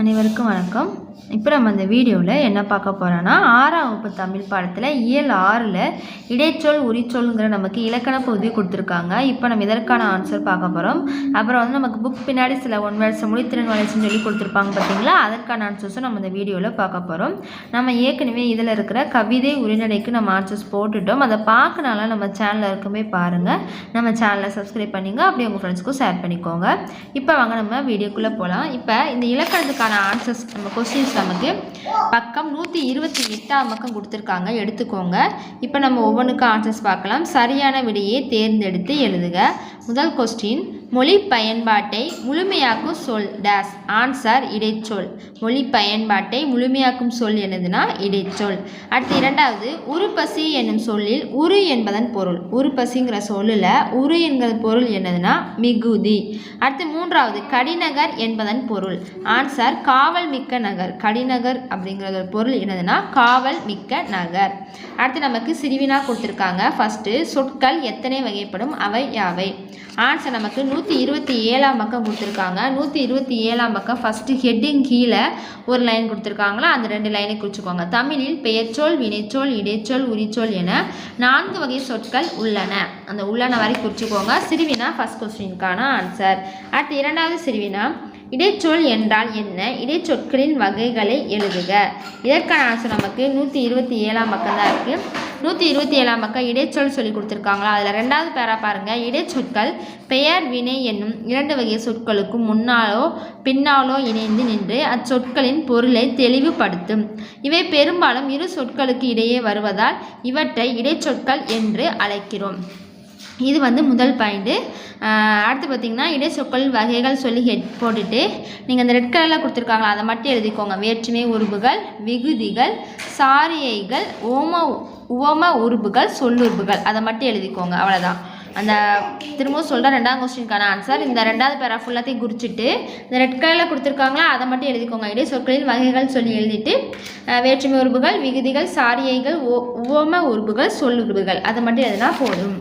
அனைவருக்கும் வணக்கம். இப்போ நம்ம இந்த வீடியோவில் என்ன பார்க்க போகிறோன்னா ஆறாம் வகுப்பு தமிழ் பாடத்தில் இயல் ஆறில் இடைச்சொல் உரிச்சொல்ங்கிற நமக்கு இலக்கண பகுதி கொடுத்துருக்காங்க. இப்போ நம்ம இதற்கான ஆன்சர் பார்க்க போகிறோம் அப்புறம் வந்து நமக்கு புக் பின்னாடி சில ஒன் வேர்ட்ஸ் முடித்திறன் வளர்ச்சின்னு சொல்லி கொடுத்துருப்பாங்க பார்த்தீங்களா? அதற்கான ஆன்சர்ஸும் நம்ம இந்த வீடியோவில் பார்க்க போகிறோம் நம்ம ஏற்கனவே இதில் இருக்கிற கவிதை உரைநடைக்கு நம்ம ஆன்சர்ஸ் போட்டுட்டோம். அதை பார்க்கனால நம்ம சேனலில் இருக்குமே பாருங்கள் நம்ம சேனலை சப்ஸ்கிரைப் பண்ணிங்க. அப்படியே உங்கள் ஃப்ரெண்ட்ஸ்க்கும் ஷேர் பண்ணிக்கோங்க. இப்போ வாங்க நம்ம வீடியோக்குள்ளே போகலாம். இப்போ இந்த இலக்கணத்துக்கான ஆன்சர்ஸ் நம்ம கொஸ்டின்ஸ் நமக்கு பக்கம் நூற்றி இருபத்தி எட்டாம் பக்கம் கொடுத்துருக்காங்க. எடுத்துக்கோங்க. இப்போ நம்ம ஒவ்வொன்றுக்கும் ஆன்சர்ஸ் பார்க்கலாம். சரியான விடையை தேர்ந்தெடுத்து எழுதுக. முதல் கொஸ்டின் மொழி பயன்பாட்டை முழுமையாக்கும் சொல் டேஸ் ஆன்சர் இடைச்சொல். மொழி பயன்பாட்டை முழுமையாக்கும் சொல் என்னதுன்னா இடைச்சொல். அடுத்து இரண்டாவது உருப்பசி என்னும் சொல்லில் உரு என்பதன் பொருள். உருப்பசிங்கிற சொல்லில் உரு என்கிற பொருள் என்னதுன்னா மிகுதி. அடுத்து மூன்றாவது கடிநகர் என்பதன் பொருள். ஆன்சர் காவல் மிக்க நகர். கடிநகர் அப்படிங்கிறது பொருள் என்னதுன்னா காவல் மிக்க நகர். அடுத்து நமக்கு சிறுவினா கொடுத்துருக்காங்க. ஃபஸ்ட்டு சொற்கள் எத்தனை வகைப்படும்? அவை யாவை? ஆன்சர் நமக்கு நூ நூற்றி இருபத்தி ஏழாம் பக்கம் கொடுத்துருக்காங்க. நூற்றி இருபத்தி ஏழாம் பக்கம் ஃபஸ்ட்டு ஹெட்டிங் கீழே ஒரு லைன் கொடுத்துருக்காங்களா? அந்த ரெண்டு லைனை குறிச்சுக்கோங்க. தமிழில் பெயர்ச்சொல் வினைச்சொல் இடைச்சொல் உரிச்சொல் என நான்கு வகை சொற்கள் உள்ளன. அந்த உள்ளன வரை குறிச்சுக்கோங்க. சிறுவினா ஃபஸ்ட் கொஸ்டினுக்கான ஆன்சர் அடுத்து இரண்டாவது சிறுவினா இடைச்சொல் என்றால் என்ன? இடைச்சொற்களின் வகைகளை எழுதுக. இதற்கான ஆன்சர் நமக்கு நூற்றி இருபத்தி ஏழாம் பக்கம் தான் இருக்குது நூற்றி இருபத்தி ஏழாம் பக்கம் இடைச்சொல் சொல்லி கொடுத்துருக்காங்களா? அதில் ரெண்டாவது பேரா பாருங்கள் இடைச்சொற்கள் பெயர் வினை என்னும் இரண்டு வகை சொற்களுக்கும் முன்னாலோ பின்னாலோ இணைந்து நின்று அச்சொற்களின் பொருளை தெளிவுபடுத்தும். இவை பெரும்பாலும் இரு சொற்களுக்கு இடையே வருவதால் இவற்றை இடைச்சொற்கள் என்று அழைக்கிறோம். இது வந்து முதல் பாயிண்ட்டு அடுத்து பார்த்திங்கன்னா இடைச்சொற்கள் வகைகள் சொல்லி ஹெட் போட்டுட்டு நீங்கள் அந்த ரெட் கலரில் கொடுத்துருக்காங்களா அதை மட்டும் எழுதிக்கோங்க. வேற்றுமை உறுப்புகள் விகுதிகள் சாரியைகள் ஓம உவம உறுப்புகள் சொல்லுறுப்புகள். அதை மட்டும் எழுதிக்கோங்க. அவ்வளோதான் அந்த திரும்பவும் சொல்கிற ரெண்டாம் கொஸ்டினுக்கான ஆன்சர் இந்த ரெண்டாவது பேரா ஃபுல்லாத்தையும் குறிச்சிட்டு இந்த ரெட் கலரில் கொடுத்துருக்காங்களா அதை மட்டும் எழுதிக்கோங்க. இடை சொற்களின் வகைகள் சொல்லி எழுதிட்டு வேற்றுமை உறுப்புகள் விகுதிகள் சாரியைகள் ஓ உவம உறுப்புகள் சொல்லுறுப்புகள் அதை மட்டும் எழுதினா போதும்.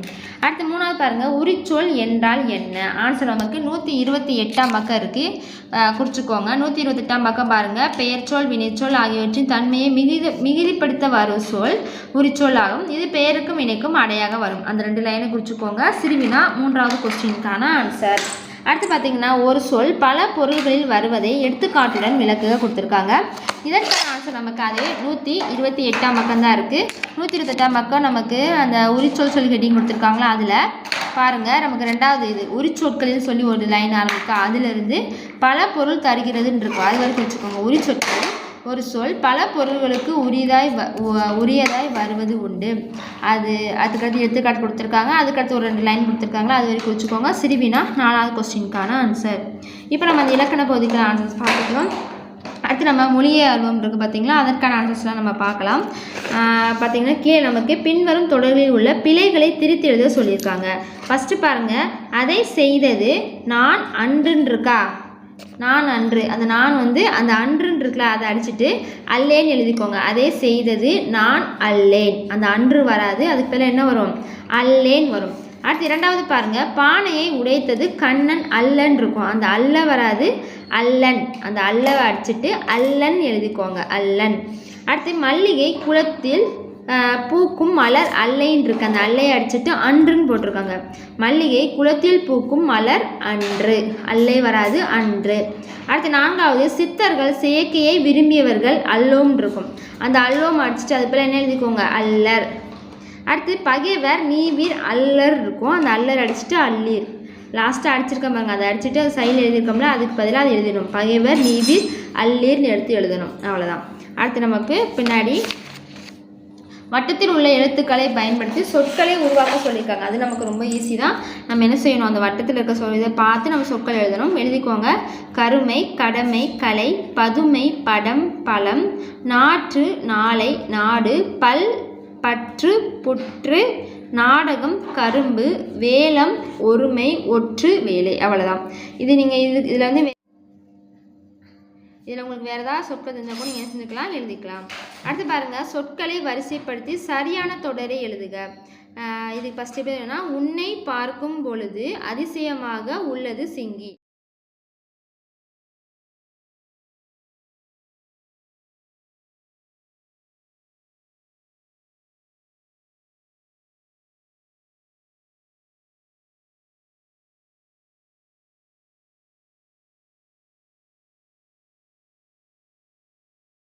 அடுத்து மூணாவது பாருங்கள் உரிச்சொல் என்றால் என்ன? ஆன்சர் நமக்கு நூற்றி இருபத்தி எட்டாம் பக்கம் இருக்குது குறிச்சிக்கோங்க. நூற்றி இருபத்தெட்டாம் பக்கம் பாருங்கள் பெயர்ச்சொல் வினைச்சொல் ஆகியவற்றின் தன்மையை மிகுதி மிகுதிப்படுத்த வரும் சொல் உரிச்சொல் ஆகும். இது பெயருக்கும் வினைக்கும் அடையாக வரும். அந்த ரெண்டு லைனை குறிச்சிக்கோங்க. சிறுவினா மூன்றாவது கொஸ்டினுக்கான ஆன்சர் அடுத்து பார்த்தீங்கன்னா ஒரு சொல் பல பொருள்களில் வருவதை எடுத்துக்காட்டுடன் விளக்குக கொடுத்துருக்காங்க. இதற்கான ஆன்சர் நமக்கு அதே நூற்றி இருபத்தி எட்டாம் பக்கம் தான் இருக்குது நூற்றி இருபத்தெட்டாம் பக்கம் நமக்கு அந்த உரிச்சொல் சொல்லி ஹெட்டிங் கொடுத்துருக்காங்களா அதில் பாருங்கள் நமக்கு ரெண்டாவது இது உரிச்சொற்களில் சொல்லி ஒரு லைன் ஆரம்பிக்கா. அதிலிருந்து பல பொருள் தருகிறதுன்னு இருக்கும். அது வரைக்கும் வச்சுக்கோங்க. உரிச்சொற்கள் ஒரு சொல் பல பொருள்களுக்கு உரியதாய் உரியதாய் வருவது உண்டு. அது அதுக்கடுத்து எடுத்துக்காட்டு கொடுத்துருக்காங்க. அதுக்கடுத்து ஒரு ரெண்டு லைன் கொடுத்துருக்காங்களா அது வரைக்கும் வச்சுக்கோங்க. சிறுவினா நாலாவது கொஸ்டினுக்கான ஆன்சர் இப்போ நம்ம அந்த இலக்கண பகுதிக்கான ஆன்சர்ஸ் பார்த்துக்கலாம். அடுத்து நம்ம மொழியை ஆர்வம் இருக்குது பார்த்திங்களா அதற்கான ஆன்சர்ஸ்லாம் நம்ம பார்க்கலாம். பார்த்திங்கன்னா கீழே நமக்கு பின்வரும் தொடர்களில் உள்ள பிழைகளை திருத்தி எழுத சொல்லியிருக்காங்க. ஃபஸ்ட்டு பாருங்கள் அதை செய்தது நான் அன்றுன்றிருக்கா? நான் அன்று அந்த நான் வந்து அந்த அன்றுன்னு இருக்குல்ல அதை அடிச்சுட்டு அல்லேன்னு எழுதிக்கோங்க. அதே செய்தது நான் அல்லேன். அந்த அன்று வராது அதுக்கு பேர் என்ன வரும்? அல்லேன் வரும். அடுத்து இரண்டாவது பாருங்க. பானையை உடைத்தது கண்ணன் அல்லன் இருக்கும். அந்த அல்ல வராது அல்லன். அந்த அல்லவை அடிச்சுட்டு அல்லன் எழுதிக்கோங்க. அல்லன். அடுத்து மல்லிகை குளத்தில் பூக்கும் மலர் அல்லைன்னு இருக்கு. அந்த அல்லையை அடிச்சுட்டு அன்றுன்னு போட்டிருக்காங்க. மல்லிகை குளத்தில் பூக்கும் மலர் அன்று. அல்லை வராது அன்று. அடுத்து நான்காவது சித்தர்கள் செயற்கையை விரும்பியவர்கள் அல்லோம் இருக்கும். அந்த அல்லோம் அடிச்சுட்டு அது போல் என்ன எழுதிக்கோங்க? அல்லர். அடுத்து பகைவர் நீவீர் அல்லர் இருக்கும். அந்த அல்லர் அடிச்சுட்டு அல்லீர். லாஸ்ட்டாக அடிச்சிருக்க பாருங்க. அதை அடிச்சுட்டு அது சைடில் எழுதியிருக்கோம்ல அதுக்கு பதிலாக அது எழுதிடணும். பகைவர் நீவீர் அல்லீர்னு எடுத்து எழுதணும். அவ்வளோதான் அடுத்து நமக்கு பின்னாடி வட்டத்தில் உள்ள எழுத்துக்களை பயன்படுத்தி சொற்களை உருவாக்க சொல்லியிருக்காங்க. அது நமக்கு ரொம்ப ஈஸி தான். நம்ம என்ன செய்யணும்? அந்த வட்டத்தில் இருக்க சொல் இதை பார்த்து நம்ம சொற்கள் எழுதணும். எழுதிக்கோங்க. கருமை கடமை கலை பதுமை படம் பழம் நாற்று நாளை நாடு பல் பற்று புற்று நாடகம் கரும்பு வேலம் ஒருமை ஒற்று வேலை. அவ்வளோதான் இது நீங்கள் இது இதில் வந்து இதில் உங்களுக்கு வேறு ஏதாவது சொற்கள் தெரிஞ்சால் கூட நீங்கள் செஞ்சுக்கலாம் எழுதிக்கலாம். அடுத்து பாருங்கள் சொற்களை வரிசைப்படுத்தி சரியான தொடரை எழுதுக. இதுக்கு ஃபஸ்ட்டு எப்படி உன்னை பார்க்கும் பொழுது அதிசயமாக உள்ளது சிங்கி.